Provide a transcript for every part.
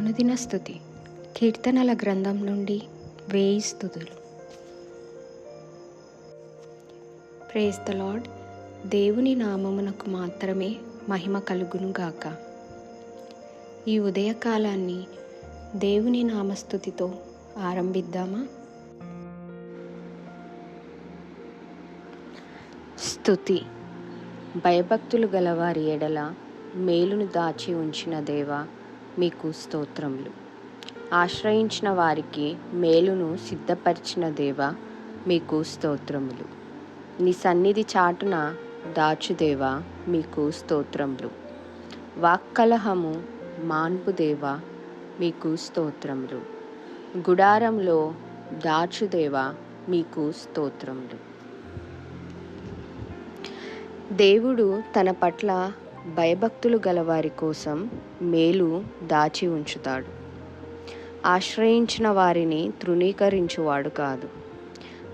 అనుదిన స్థుతి. కీర్తనల గ్రంథం నుండి వేయి స్థుతులు. ప్రేస్ ద లార్డ్ దేవుని నామమునకు మాత్రమే మహిమ కలుగును గాక ఈ ఉదయకాలాన్ని దేవుని నామస్థుతితో ఆరంభిద్దామా? స్థుతి. భయభక్తులు గలవారి ఎడల మేలును దాచి ఉంచిన దేవా మీకు స్తోత్రములు. ఆశ్రయించిన వారికి మేలును సిద్ధపరిచిన దేవా మీకు స్తోత్రములు. నీ సన్నిధి చాటున దాచుదేవా మీకు స్తోత్రములు. వాక్కలహము మాన్పుదేవ మీకు స్తోత్రములు. గుడారంలో దాచుదేవా మీకు స్తోత్రములు. దేవుడు తన పట్ల భయభక్తులు గలవారి కోసం మేలు దాచి ఉంచుతాడు. ఆశ్రయించిన వారిని తృణీకరించువాడు కాదు.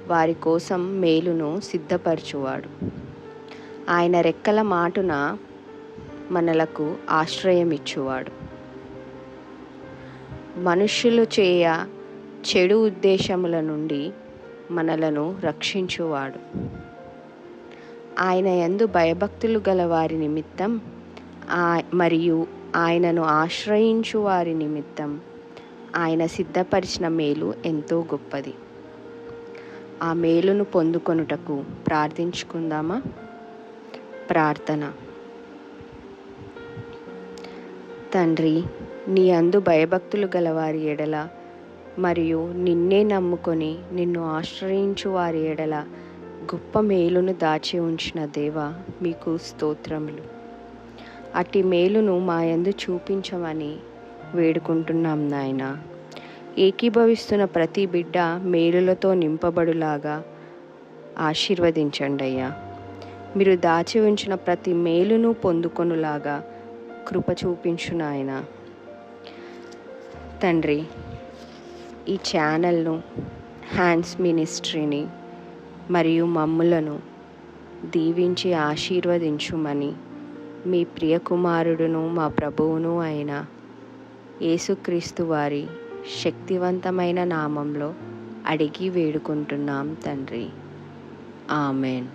వారి కోసం మేలును సిద్ధపరచువాడు. ఆయన రెక్కల మాటున మనలకు ఆశ్రయం ఇచ్చువాడు మనుష్యులు చేయ చెడు ఉద్దేశముల నుండి మనలను రక్షించువాడు. ఆయన యందు భయభక్తులు గల వారి నిమిత్తం మరియు ఆయనను ఆశ్రయించు వారి నిమిత్తం ఆయన సిద్ధపరిచిన మేలు ఎంతో గొప్పది. ఆ మేలును పొందుకొనుటకు ప్రార్థించుకుందామా? ప్రార్థన. తండ్రి నీ అందు భయభక్తులు గలవారి ఎడల మరియు నిన్నే నమ్ముకొని నిన్ను ఆశ్రయించు వారి ఎడల గొప్ప మేలును దాచి ఉంచిన దేవ మీకు స్తోత్రములు. అట్టి మేలును మా యందు చూపించమని వేడుకుంటున్నాం నాయన. ఏకీభవిస్తున్న ప్రతి బిడ్డ మేలులతో నింపబడులాగా ఆశీర్వదించండి అయ్యా. మీరు దాచి ఉంచిన ప్రతి మేలును పొందుకొనులాగా కృప చూపించు నాయన. తండ్రి ఈ ఛానల్ను హ్యాండ్స్ మినిస్ట్రీని మరియు మమ్ములను దీవించి ఆశీర్వదించుమని మీ ప్రియకుమారుడును మా ప్రభువును అయిన యేసుక్రీస్తు వారి శక్తివంతమైన నామంలో అడిగి వేడుకుంటున్నాం తండ్రి. ఆమెన్.